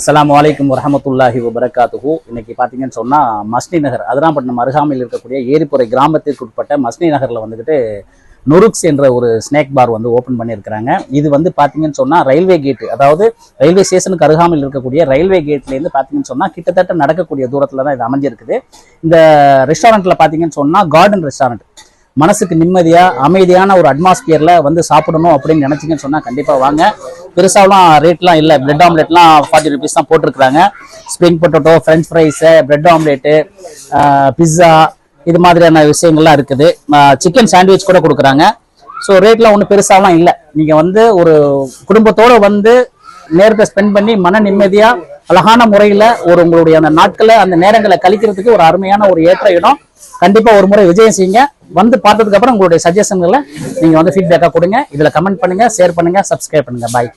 அஸ்லாம் வலைக்கம் வரமத்துல்லாஹி வபரகாத்துஹு. இன்னைக்கு பார்த்தீங்கன்னு சொன்னால் மஸ்னி நகர் அதிராம்பட்டினம் அருகாமையில் இருக்கக்கூடிய ஏரிப்புறை கிராமத்திற்கு உட்பட்ட மஸ்னி நகரில் வந்துக்கிட்டு நுருக்ஸ் என்ற ஒரு ஸ்நேக் பார் வந்து ஓப்பன் பண்ணியிருக்கிறாங்க. இது வந்து பார்த்தீங்கன்னு சொன்னால் ரயில்வே கேட்டு அதாவது ரயில்வே ஸ்டேஷனுக்கு அருகாமையில் இருக்கக்கூடிய ரயில்வே கேட்லேருந்து பார்த்தீங்கன்னு சொன்னால் கிட்டத்தட்ட நடக்கக்கூடிய தூரத்தில் தான் இது அமைஞ்சிருக்குது. இந்த ரெஸ்டாரண்ட்டில் பார்த்தீங்கன்னு சொன்னால் கார்டன் ரெஸ்டாரண்ட் மனசுக்கு நிம்மதியாக அமைதியான ஒரு அட்மாஸ்பியரில் வந்து சாப்பிடணும் அப்படின்னு நினச்சிங்கன்னு சொன்னால் கண்டிப்பாக வாங்க. பெருசாலாம் ரேட்லாம் இல்லை. பிரெட் ஆம்லெட்லாம் ஃபார்ட்டி ருபீஸ் தான் போட்டிருக்காங்க spring potato french fries bread omelette pizza இது மாதிரியான விஷயங்கள்லாம் இருக்குது. சிக்கன் சாண்ட்விச் கூட கொடுக்குறாங்க. ஸோ ரேட்லாம் ஒன்றும் பெருசாலாம் இல்லை. நீங்கள் வந்து ஒரு குடும்பத்தோடு வந்து நேரத்தை ஸ்பெண்ட் பண்ணி மன நிம்மதியாக அழகான முறையில ஒரு உங்களுடைய அந்த நாட்களை அந்த நேரங்களை கழிக்கிறதுக்கு ஒரு அருமையான ஒரு ஏற்ற இடம். கண்டிப்பா ஒரு முறை விஜயம் செய்யுங்க. வந்து பார்த்ததுக்கு அப்புறம் உங்களுடைய சஜஷன்களை நீங்க வந்து ஃபீட்பேக்காக கொடுங்க. இதுல கமெண்ட் பண்ணுங்க ஷேர் பண்ணுங்க சப்ஸ்கிரைப் பண்ணுங்க. பாய்